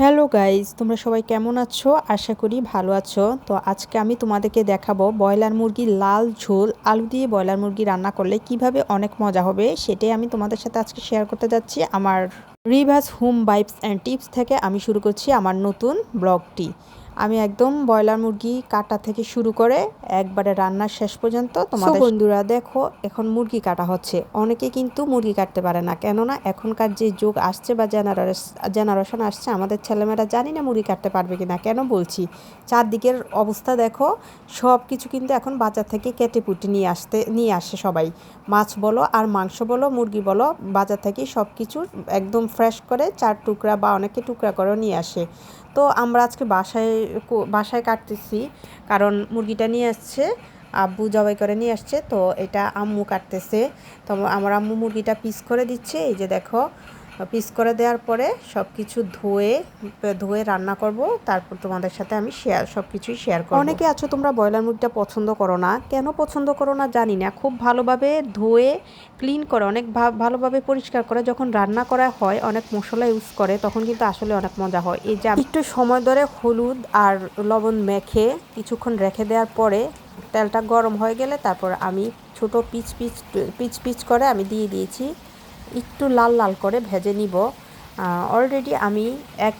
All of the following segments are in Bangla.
হ্যালো গাইজ, তোমরা সবাই কেমন আছো? আশা করি ভালো আছো। তো আজকে আমি তোমাদেরকে দেখাবো ব্রয়লার মুরগির লাল ঝোল, আলু দিয়ে ব্রয়লার মুরগি রান্না করলে কীভাবে অনেক মজা হবে সেটাই আমি তোমাদের সাথে আজকে শেয়ার করতে যাচ্ছি আমার reverse home bypass and tips থেকে আমি শুরু করছি আমার নতুন ব্লগটি। আমি একদম ব্রয়লার মুরগি কাটা থেকে শুরু করে একবারে রান্নার শেষ পর্যন্ত তোমাদের বন্ধুরা দেখো এখন মুরগি কাটা হচ্ছে। অনেকে কিন্তু মুরগি কাটতে পারে না কেননা এখনকার যে যুগ আসছে বা জেনারেশন আসছে আমাদের ছেলেমেয়েরা জানি না মুরগি কাটতে পারবে কিনা কেন বলছি? চারদিকের অবস্থা দেখো সব কিছু কিন্তু এখন বাজার থেকে কেটে পুটে নিয়ে আসতে নিয়ে আসে সবাই। মাছ বলো আর মাংস বলো মুরগি বলো বাজার থেকে সব কিছু একদম ফ্রেশ করে চার টুকরা বা অনেকে টুকরা করেও নিয়ে আসে। তো আমরা আজকে বাসায় বাসায় কাটতেছি। কারণ মুরগিটা নিয়ে আসছে, আব্বু জবাই করে নিয়ে আসছে, তো এটা আম্মু কাটতেছে। তো আমার আম্মু মুরগিটা পিস করে দিচ্ছে, এই যে দেখো পিস করে দেওয়ার পরে সব কিছু ধুয়ে ধুয়ে রান্না করব। তারপর তোমাদের সাথে আমি শেয়ার সব কিছুই শেয়ার করব। অনেকে আছো তোমরা ব্রয়লার মুরগিটা পছন্দ করো না। কেন পছন্দ করো না জানি না। খুব ভালোভাবে ধুয়ে ক্লিন করে অনেক ভালোভাবে পরিষ্কার করে যখন রান্না করা হয় অনেক মশলা ইউজ করে তখন কিন্তু আসলে অনেক মজা হয়। এই যে একটু সময় ধরে হলুদ আর লবণ মেখে কিছুক্ষণ রেখে দেওয়ার পরে তেলটা গরম হয়ে গেলে তারপর আমি ছোট পিচ পিচ পিচ পিচ করে আমি দিয়ে দিয়েছি। একটু লাল লাল করে ভেজে নিব। অলরেডি আমি এক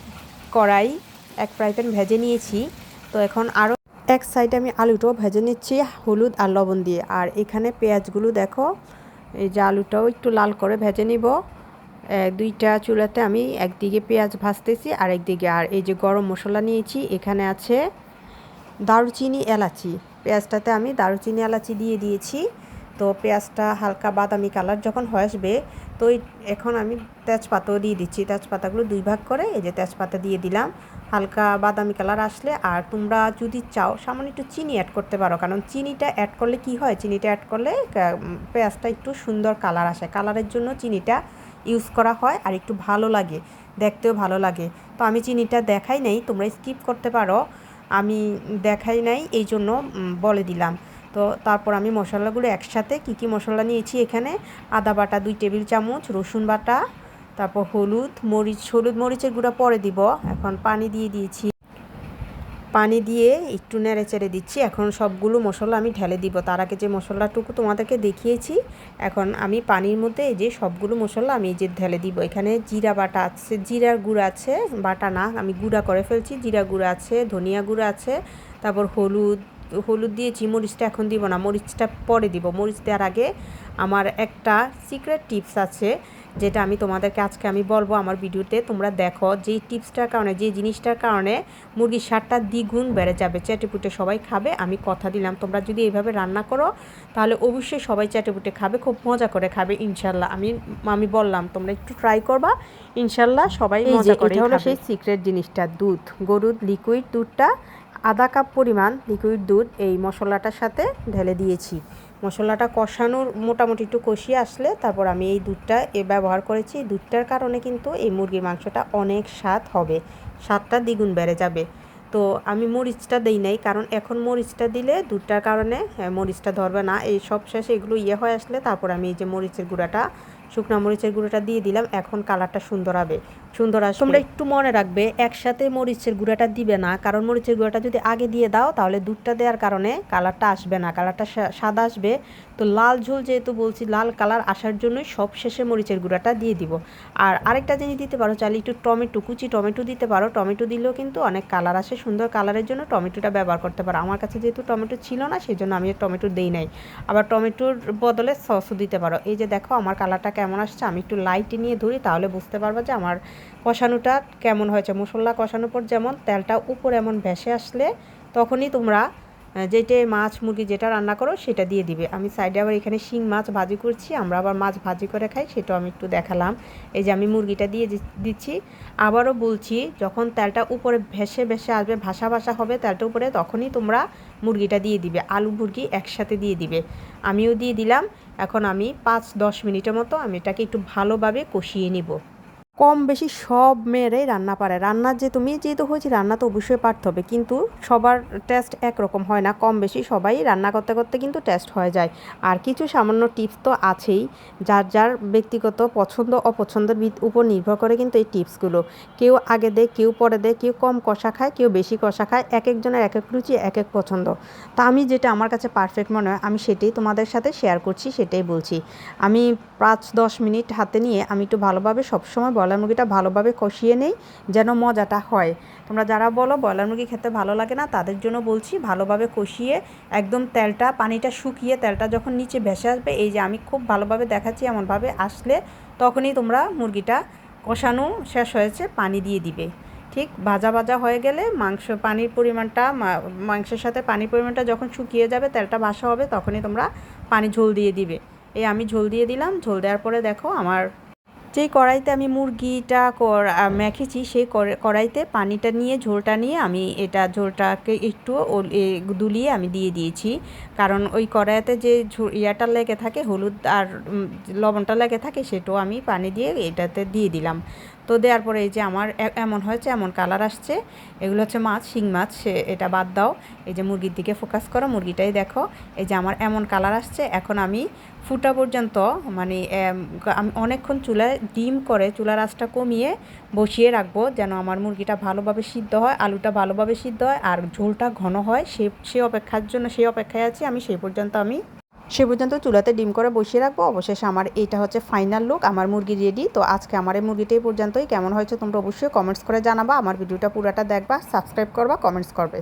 কড়াই, এক ফ্রাই প্যান ভেজে নিয়েছি। তো এখন আরও এক সাইডে আমি আলুটাও ভেজে নিচ্ছি, হলুদ আর লবণ দিয়ে। আর এখানে পেঁয়াজগুলো দেখো, এই যে আলুটাও একটু লাল করে ভেজে নিব। দুইটা চুলাতে আমি একদিকে পেঁয়াজ ভাজতেছি আর একদিকে, আর এই যে গরম মশলা নিয়েছি, এখানে আছে দারুচিনি এলাচি। পেঁয়াজটাতে আমি দারুচিনি এলাচি দিয়ে দিয়েছি। তো পেঁয়াজটা হালকা বাদামি কালার যখন হয়ে আসবে তো এখন আমি তেজপাতাও দিয়ে দিচ্ছি। তেজপাতাগুলো দুই ভাগ করে এই যে তেজপাতা দিয়ে দিলাম। হালকা বাদামি কালার আসলে আর তোমরা যদি চাও সামান্য একটু চিনি অ্যাড করতে পারো। কারণ চিনিটা অ্যাড করলে কি হয়? চিনিটা অ্যাড করলে পেঁয়াজটা একটু সুন্দর কালার আসে। কালারের জন্য চিনিটা ইউজ করা হয় আর একটু ভালো লাগে। দেখতেও ভালো লাগে। তো আমি চিনিটা দেখাই নাই, তোমরা স্কিপ করতে পারো। আমি দেখাই নাই এই জন্য বলে দিলাম। তো তারপর আমি মশলাগুলো একসাথে কি কি মশলা নিয়েছি এখানে? আদা বাটা দুই টেবিল চামচ, রসুন বাটা, তারপর হলুদ, মরিচ, হলুদ মরিচের গুঁড়া পরে দিব। এখন পানি দিয়ে দিয়েছি। পানি দিয়ে একটু নেড়ে চেড়ে দিচ্ছি। এখন সবগুলো মশলা আমি ঢেলে দিব। তার আগে যে মশলাটুকু তোমাদেরকে দেখিয়েছি, এখন আমি পানির মধ্যে যে সবগুলো মশলা আমি এই যে ঢেলে দিব। এখানে জিরা বাটা আছে, জিরার গুঁড়া আছে, বাটা না, আমি গুঁড়া করে ফেলছি। জিরা গুঁড়া আছে, ধনিয়া গুঁড়া আছে, তারপর হলুদ হলুদ দিয়েছি মরিচটা এখন দিব না মরিচটা পরে দিব। মরিচ দেওয়ার আগে আমার একটা সিক্রেট টিপস আছে যেটা আমি তোমাদেরকে আজকে আমি বলব আমার ভিডিওতে। তোমরা দেখো যেই টিপসটার কারণে যে জিনিসটার কারণে মুরগির সারটা দ্বিগুণ বেড়ে যাবে। চেটেপুটে সবাই খাবে আমি কথা দিলাম। তোমরা যদি এইভাবে রান্না করো তাহলে অবশ্যই সবাই চেটেপুটে খাবে খুব মজা করে খাবে ইনশাল্লাহ। আমি আমি বললাম তোমরা একটু ট্রাই করবা ইনশাল্লাহ সবাই মজা করে হলো সেই সিক্রেট জিনিসটা দুধ। গরুর লিকুইড দুধটা আধা কাপ পরিমাণ লিকুইড দুধ এই মশলাটার সাথে ঢেলে দিয়েছি। মশলাটা কষানোর মোটামুটি একটু কষিয়ে আসলে তারপর আমি এই দুধটা এ ব্যবহার করেছি। দুধটার কারণে কিন্তু এই মুরগির মাংসটা অনেক স্বাদ হবে স্বাদটা দ্বিগুণ বেড়ে যাবে। তো আমি মরিচটা দিই নাই কারণ এখন মরিচটা দিলে দুধটার কারণে হ্যাঁ, মরিচটা ধরবে না। এই সব শেষে এগুলো ইয়ে হয়ে আসলে তারপর আমি এই যে মরিচের গুঁড়াটা শুকনা মরিচের গুঁড়োটা দিয়ে দিলাম, এখন কালারটা সুন্দর হবে। সুন্দর আসবে। তোমরা একটু মনে রাখবে, একসাথে মরিচের গুঁড়াটা দিবে না, কারণ মরিচের গুঁড়াটা যদি আগে দিয়ে দাও, তাহলে দুধটা দেওয়ার কারণে কালারটা আসবে না, কালারটা সাদা আসবে। তো লাল ঝোল যেহেতু বলছি, লাল কালার আসার জন্যই সব শেষে মরিচের গুঁড়াটা দিয়ে দিব। আর আরেকটা জিনিস দিতে পারো, চাইলে একটু টমেটো, কুচি টমেটো দিতে পারো। টমেটো দিলেও কিন্তু অনেক কালার আসে, সুন্দর কালারের জন্য টমেটোটা ব্যবহার করতে পারো। আমার কাছে যেহেতু টমেটো ছিল না সেই জন্য আমি টমেটো দিই নাই। আবার টমেটোর বদলে সসও দিতে পারো। এই যে দেখো, আমার কালারটা কেমন আসছে, আমি একটু লাইটে নিয়ে ধরি, তাহলে বুঝতে পারব যে আমার কষানোটা কেমন হয়েছে। মশলা কষানোর পর যেমন তেলটা উপরে এমন ভেসে আসলে তখনই তোমরা যেটা মাছ মুরগি যেটা রান্না করো সেটা দিয়ে দিবে। আমি সাইডে আবার এখানে শিং মাছ ভাজি করছি, আমরা আবার মাছ ভাজি করে খাই, সেটাও আমি একটু দেখালাম। এই যে আমি মুরগিটা দিয়ে দিচ্ছি, আবারও বলছি, যখন তেলটা উপরে ভেসে ভেসে আসবে, ভাসা ভাসা হবে তেলটা উপরে, তখনই তোমরা মুরগিটা দিয়ে দিবে। আলু মুরগি একসাথে দিয়ে দিবে। আমিও দিয়ে দিলাম এখন আমি পাঁচ দশ মিনিটের মতো আমি এটাকে একটু ভালোভাবে কষিয়ে নিব। কম বেশি সব মেয়েরাই রান্না পারে। রান্না যে তুমি যেহেতু হয়েছি, রান্না তো অবশ্যই পারতে হবে। কিন্তু সবার টেস্ট একরকম হয় না। কম বেশি সবাই রান্না করতে করতে কিন্তু টেস্ট হয়ে যায়। আর কিছু সামান্য টিপস তো আছেই, যার যার ব্যক্তিগত পছন্দ, অপছন্দের উপর নির্ভর করে কিন্তু এই টিপসগুলো কেউ আগে দেয়, কেউ পরে দেয়, কেউ কম কষা খায়, কেউ বেশি কষা খায় এক একজনের এক এক রুচি এক এক পছন্দ। তা আমি যেটা আমার কাছে পারফেক্ট মনে হয়, আমি সেটাই তোমাদের সাথে শেয়ার করছি, সেটাই বলছি। আমি পাঁচ দশ মিনিট হাতে নিয়ে আমি একটু ভালোভাবে সবসময় ব্রয়লার মুরগিটা ভালোভাবে কষিয়ে নেই, যেন মজাটা হয়। তোমরা যারা বলো ব্রয়লার মুরগি খেতে ভালো লাগে না, তাদের জন্য বলছি ভালোভাবে কষিয়ে একদম তেলটা, পানিটা শুকিয়ে তেলটা যখন নিচে ভেসে আসবে, এই যে আমি খুব ভালোভাবে দেখাচ্ছি এমনভাবে আসলে তখনই তোমরা মুরগিটা কষানো শেষ হয়েছে, পানি দিয়ে দিবে। ঠিক ভাজা ভাজা হয়ে গেলে মাংস পানির পরিমাণটা মাংসের সাথে পানির পরিমাণটা যখন শুকিয়ে যাবে, তেলটা ভাসা হবে, তখনই তোমরা পানি ঝোল দিয়ে দিবে। এই আমি ঝোল দিয়ে দিলাম, ঝোল দেওয়ার পরে দেখো আমার যেই কড়াইতে আমি মুরগিটা মেখেছি, সেই কড়াইতে পানিটা নিয়ে, ঝোলটা নিয়ে আমি এটা ঝোলটাকে একটু দুলিয়ে আমি দিয়ে দিয়েছি। কারণ ওই কড়াইতে যে ইয়াটা লেগে থাকে, হলুদ আর লবণটা লেগে থাকে, সেটাও আমি পানি দিয়ে এটাতে দিয়ে দিলাম। তো দেওয়ার পরে এই যে আমার এমন হয়েছে, এমন কালার আসছে, এগুলো হচ্ছে মাছ, শিং মাছ, সে এটা বাদ দাও। এই যে মুরগির দিকে ফোকাস করো, মুরগিটাই দেখো। এই যে আমার এমন কালার আসছে, এখন আমি ফুটা পর্যন্ত মানে আমি অনেকক্ষণ চুলায় ডিম করে চুলার আঁচটা কমিয়ে বসিয়ে রাখব যেন আমার মুরগিটা ভালোভাবে সিদ্ধ হয়, আলুটা ভালোভাবে সিদ্ধ হয় আর ঝোলটা ঘন হয়। সে সে অপেক্ষার জন্য, সেই অপেক্ষায় আছি আমি, সেই পর্যন্ত আমি। সে পর্যন্ত চুলাতে ডিম করে বসিয়ে রাখব। অবশেষে আমার এটা হচ্ছে ফাইনাল লুক আমার মুরগি রেডি তো আজকে আমার এই মুরগিটাই পর্যন্তই। কেমন হয়েছে তোমরা অবশ্যই কমেন্টস করে জানাবা। আমার ভিডিওটা পুরাটা দেখবা সাবস্ক্রাইব করবা কমেন্টস করবে।